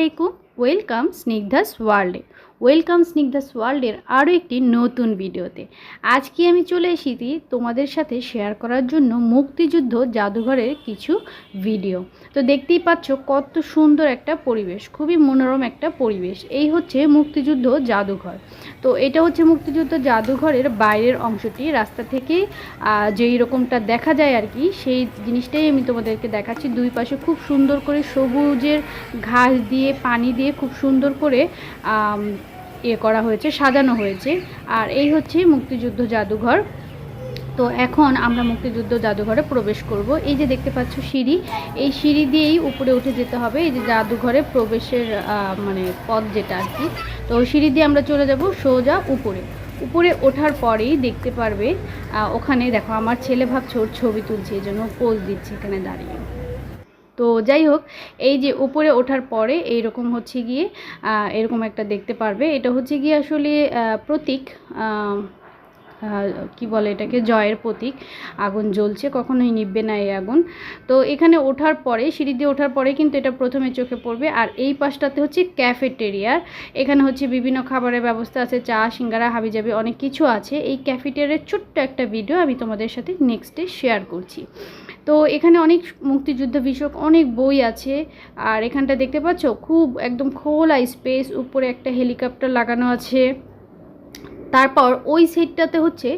আলাইকুম ওয়েলকাম স্নিগ্ধাস ওয়ার্ল্ডে। ওয়েলকাম স্নিগ্ধাস ওয়ার্ল্ডের আরও একটি নতুন ভিডিওতে। আজকে আমি চলে এসেছি তোমাদের সাথে শেয়ার করার জন্য মুক্তিযুদ্ধ জাদুঘরের কিছু ভিডিও। তো দেখতেই পাচ্ছ কত সুন্দর একটা পরিবেশ, খুবই মনোরম একটা পরিবেশ। এই হচ্ছে মুক্তিযুদ্ধ জাদুঘর। তো এটা হচ্ছে মুক্তিযুদ্ধ জাদুঘরের বাইরের অংশটি। রাস্তা থেকে যেই রকমটা দেখা যায় আর কি, সেই জিনিসটাই আমি তোমাদেরকে দেখাচ্ছি। দুই পাশে খুব সুন্দর করে সবুজের ঘাস দিয়ে, পানি দিয়ে খুব সুন্দর করে ইয়ে করা হয়েছে, সাজানো হয়েছে। আর এই হচ্ছে মুক্তিযুদ্ধ জাদুঘর। তো এখন আমরা মুক্তিযুদ্ধ জাদুঘরে প্রবেশ করব। এই যে দেখতে পাচ্ছ সিঁড়ি, এই সিঁড়ি দিয়েই উপরে উঠে যেতে হবে। এই যে জাদুঘরে প্রবেশের মানে পথ যেটা আর কি। তো সিঁড়ি দিয়ে আমরা চলে যাব সোজা উপরে। উপরে ওঠার পরেই দেখতে পারবে ওখানে দেখো আমার ছেলে ভাবছে ওর ছবি তুলছে, এই জন্য পোজ দিচ্ছে এখানে দাঁড়িয়ে। তো যাই হোক, এই যে উপরে ওঠার পরে এইরকম হচ্ছে গিয়ে এরকম একটা দেখতে পারবে। এটা হচ্ছে গিয়ে আসলে প্রতীক কি বলে এটাকে? জয়ের প্রতীক। আগুন জ্বলছে, কখনোই নিববে না এই আগুন। তো এখানে ওঠার পরে, সিঁড়ি দিয়ে ওঠার পরে কিন্তু এটা প্রথমে চোখে পড়বে। আর এই পাশটাতে হচ্ছে ক্যাফেটেরিয়ার এখানে হচ্ছে বিভিন্ন খাবারের ব্যবস্থা আছে, চা, সিঙ্গারা, হাবিজাবি, অনেক কিছু আছে। এই ক্যাফেটেরিয়ার ছোট্ট একটা ভিডিও আমি তোমাদের সাথে নেক্সটে শেয়ার করছি। তো এখানে অনেক মুক্তিযুদ্ধ বিষয়ক অনেক বই আছে। আর এখানটা দেখতে পাচ্ছ, খুব একদম খোলা স্পেস, উপরে একটা হেলিকপ্টার লাগানো আছে। তারপর ওই সেটটাতে হচ্ছে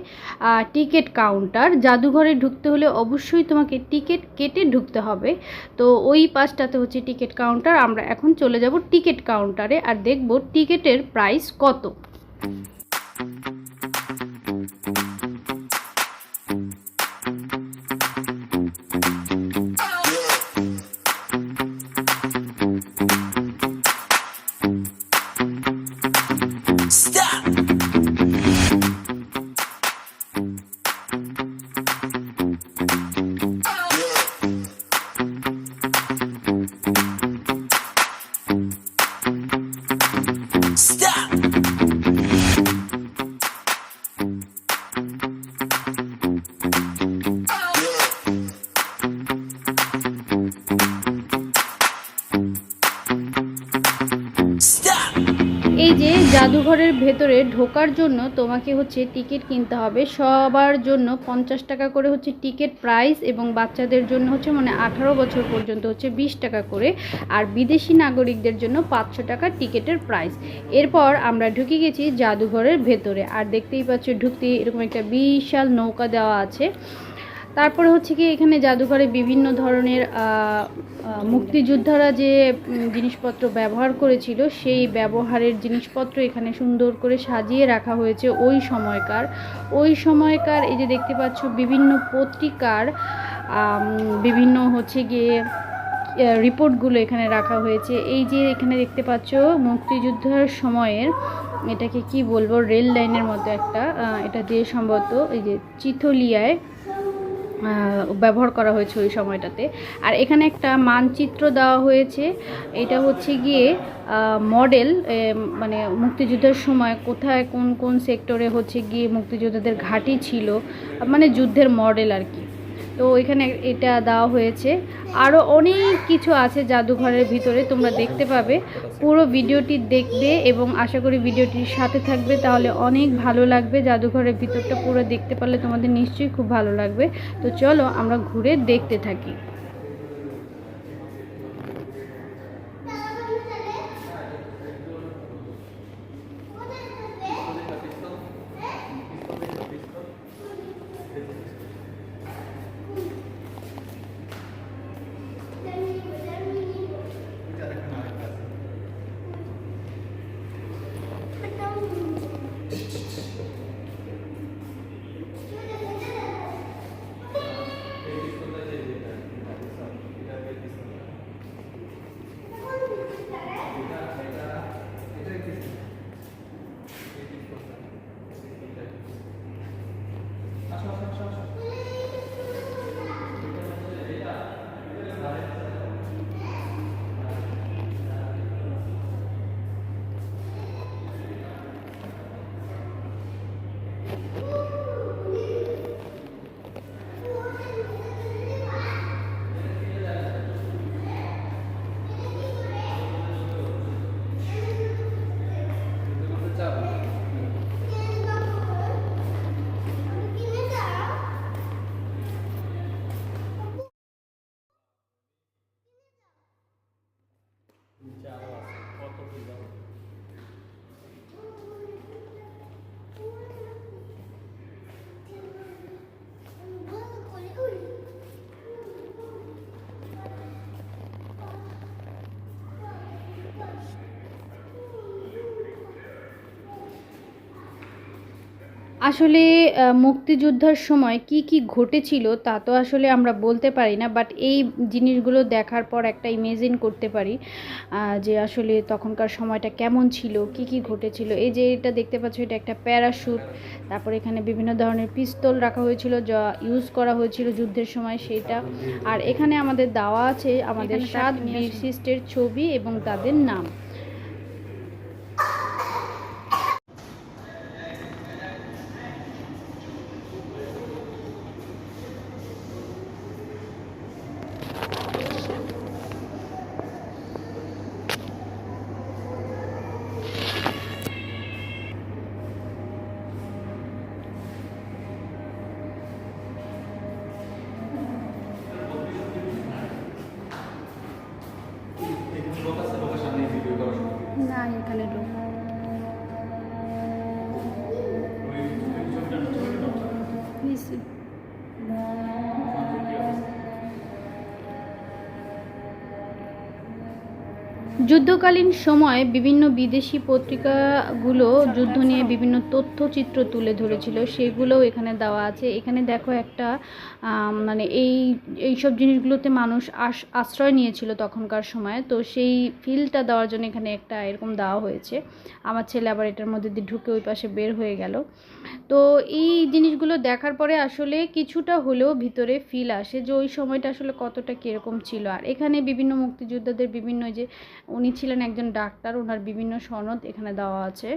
টিকিট কাউন্টার। জাদুঘরে ঢুকতে হলে অবশ্যই তোমাকে টিকিট কেটে ঢুকতে হবে। তো ওই পাশটাতে হচ্ছে টিকিট কাউন্টার। আমরা এখন চলে যাব টিকিট কাউন্টারে আর দেখব টিকিটের প্রাইস কত। Stop! ভেতরে ঢোকার জন্য তোমাকে হচ্ছে টিকিট কিনতে হবে। সবার জন্য পঞ্চাশ টাকা করে হচ্ছে টিকিট প্রাইস এবং বাচ্চাদের জন্য হচ্ছে মানে আঠারো বছর পর্যন্ত হচ্ছে বিশ টাকা করে আর বিদেশি নাগরিকদের জন্য পাঁচশো টাকা টিকিটের প্রাইস। এরপর আমরা ঢুকে গেছি জাদুঘরের ভেতরে। আর দেখতেই পাচ্ছ ঢুকতে এরকম একটা বিশাল নৌকা দেওয়া আছে। তারপরে হচ্ছে কি এখানে জাদুঘরে বিভিন্ন ধরনের মুক্তিযোদ্ধারা যে জিনিসপত্র ব্যবহার করেছিল, সেই ব্যবহারের জিনিসপত্র এখানে সুন্দর করে সাজিয়ে রাখা হয়েছে ওই সময়কার। ওই সময়কার এই যে দেখতে পাচ্ছ বিভিন্ন পত্রিকার বিভিন্ন হচ্ছে গিয়ে রিপোর্টগুলো এখানে রাখা হয়েছে। এই যে এখানে দেখতে পাচ্ছ মুক্তিযুদ্ধের সময়ের, এটাকে কি বলব, রেল লাইনের মতো একটা এটা দিয়ে সম্ভবত এই যে চিথলিয়ায় ব্যবহার করা হয়েছে ওই সময়টাতে। আর এখানে একটা মানচিত্র দেওয়া হয়েছে। এটা হচ্ছে গিয়ে মডেল মানে মুক্তিযুদ্ধের সময় কোথায় কোন কোন সেক্টরে হচ্ছে গিয়ে মুক্তিযোদ্ধাদের ঘাঁটি ছিল মানে যুদ্ধের মডেল আর কি। তো এখানে এটা দেওয়া হয়েছে। আরও অনেক কিছু আছে জাদুঘরের ভিতরে, তোমরা দেখতে পাবে। পুরো ভিডিওটি দেখবে এবং আশা করি ভিডিওটির সাথে থাকবে, তাহলে অনেক ভালো লাগবে। জাদুঘরের ভিতরটা পুরো দেখতে পারলে তোমাদের নিশ্চয়ই খুব ভালো লাগবে। তো চলো আমরা ঘুরে দেখতে থাকি। Woo! আসলে মুক্তিযুদ্ধের সময় কি কি ঘটেছিল তা তো আসলে আমরা বলতে পারি না বাট এই জিনিসগুলো দেখার পর একটা ইমেজিন করতে পারি যে আসলে তখনকার সময়টা কেমন ছিল কি কি ঘটেছিল। এই যে এটা দেখতে পাচ্ছ এটা একটা প্যারাশুট তারপর এখানে বিভিন্ন ধরনের পিস্তল রাখা হয়েছিল যা ইউজ করা হয়েছিল যুদ্ধের সময় সেইটা আর এখানে আমাদের দেওয়া আছে আমাদের সাত বীরশ্রেষ্ঠের ছবি এবং তাদের নাম। যুদ্ধকালীন সময় বিভিন্ন বিদেশি পত্রিকাগুলো যুদ্ধ নিয়ে বিভিন্ন তথ্যচিত্র তুলে ধরেছিল, সেগুলোও এখানে দেওয়া আছে। এখানে দেখো একটা মানে এই, এইসব জিনিসগুলোতে মানুষ আশ আশ্রয় নিয়েছিল তখনকার সময়। তো সেই ফিলটা দেওয়ার জন্য এখানে একটা এরকম দেওয়া হয়েছে। আমার ছেলে আবার এটার মধ্যে দিয়ে ঢুকে ওই পাশে বের হয়ে গেল। তো এই জিনিসগুলো দেখার পরে আসলে কিছুটা হলেও ভিতরে ফিল আসে যে ওই সময়টা আসলে কতটা কীরকম ছিল। আর এখানে বিভিন্ন মুক্তিযোদ্ধাদের বিভিন্ন যে উনি ছিলেন একজন ডাক্তার ওনার বিভিন্ন সনদ এখানে দেওয়া আছে।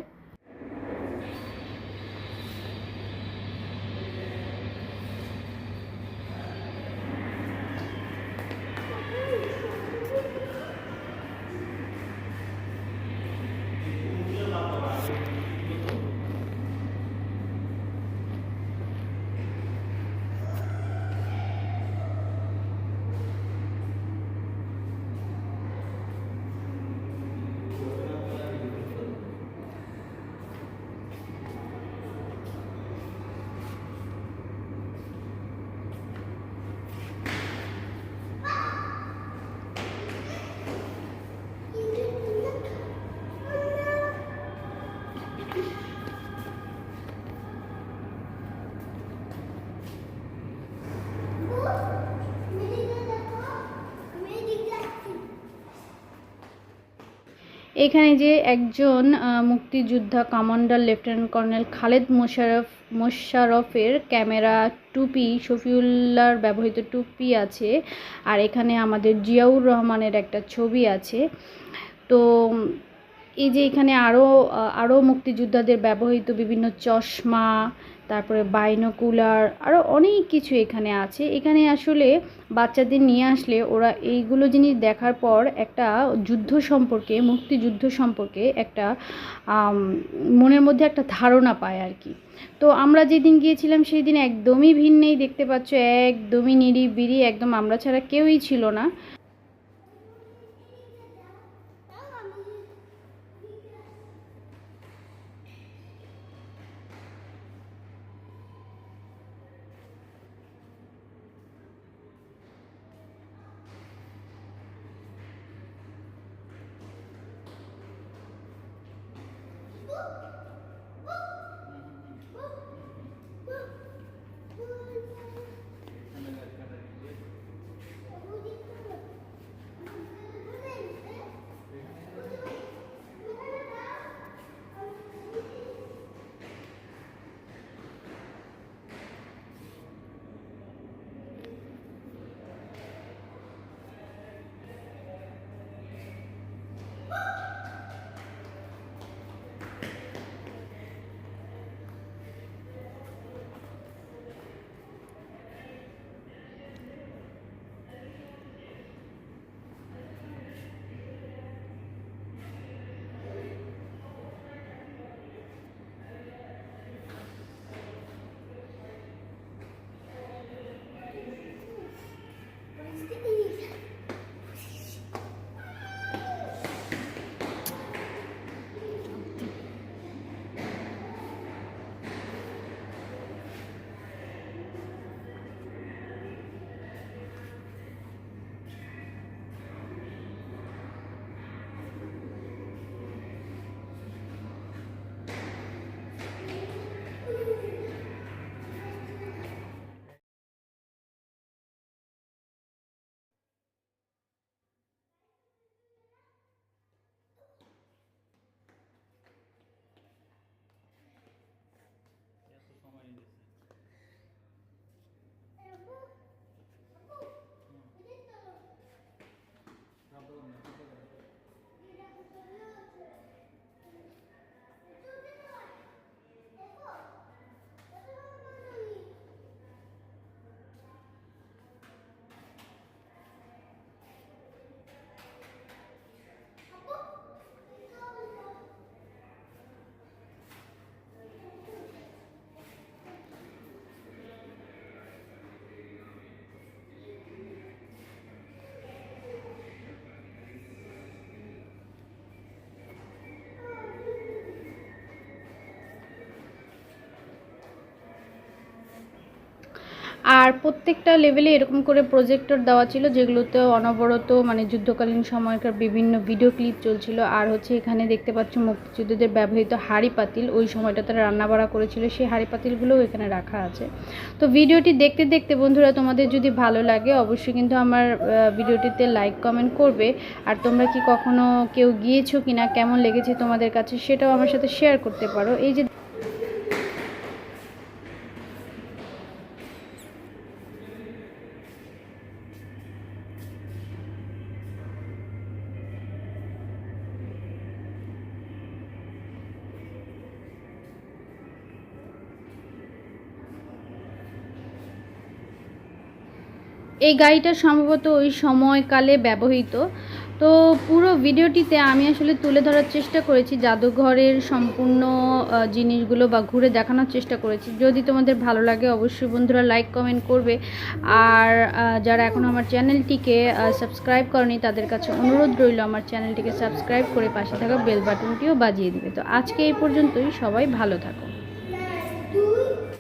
এখানে যে একজন মুক্তিযোদ্ধা commander lieutenant colonel Khaled Mosharraf, মোশারফের camera টুপি, শফিউল্লাহর ব্যবহৃত টুপি আছে। আর এখানে আমাদের জিয়াউর রহমানের একটা ছবি আছে। তো, এই যে এখানে আরও আরও মুক্তিযোদ্ধাদের ব্যবহৃত বিভিন্ন চশমা তারপরে বাইনোকুলার আরও অনেক কিছু এখানে আছে। এখানে আসলে বাচ্চাদের নিয়ে আসলে ওরা এইগুলো জিনিস দেখার পর একটা যুদ্ধ সম্পর্কে, মুক্তিযুদ্ধ সম্পর্কে একটা মনের মধ্যে একটা ধারণা পায় আর কি। তো আমরা যেদিন গিয়েছিলাম সেই দিন একদমই ভিন্নেই দেখতে পাচ্ছ, একদমই নিরিবিরি একদম আমরা ছাড়া কেউই ছিল না। আর প্রত্যেকটা লেভেলে এরকম করে প্রজেক্টর দেওয়া ছিল, যেগুলোতে অনবরত মানে যুদ্ধকালীন সময়কার বিভিন্ন ভিডিও ক্লিপ চলছিল। আর হচ্ছে এখানে দেখতে পাচ্ছ মুক্তিযুদ্ধদের ব্যবহৃত হাঁড়ি পাতিল, ওই সময়টা তারা রান্নাবাড়া করেছিল, সেই হাঁড়ি পাতিলগুলোও এখানে রাখা আছে। তো ভিডিওটি দেখতে দেখতে বন্ধুরা, তোমাদের যদি ভালো লাগে, অবশ্যই কিন্তু আমার ভিডিওটিতে লাইক কমেন্ট করবে। আর তোমরা কি কখনো কেউ গিয়েছো কিনা, কেমন লেগেছে তোমাদের কাছে, সেটাও আমার সাথে শেয়ার করতে পারো। এই যে এই গাড়িটা সম্ভবত ওই সময়কালে ব্যবহৃত। তো পুরো ভিডিওটিতে আমি আসলে তুলে ধরার চেষ্টা করেছি, জাদুঘরের সম্পূর্ণ জিনিসগুলো বা ঘুরে দেখানোর চেষ্টা করেছি। যদি তোমাদের ভালো লাগে অবশ্যই বন্ধুরা লাইক কমেন্ট করবে। আর যারা এখনও আমার চ্যানেলটিকে সাবস্ক্রাইব করেনি, তাদের কাছে অনুরোধ রইল আমার চ্যানেলটিকে সাবস্ক্রাইব করে পাশে থাকা বেল বাটনটিও বাজিয়ে দিবে। তো আজকে এই পর্যন্তই, সবাই ভালো থাকো।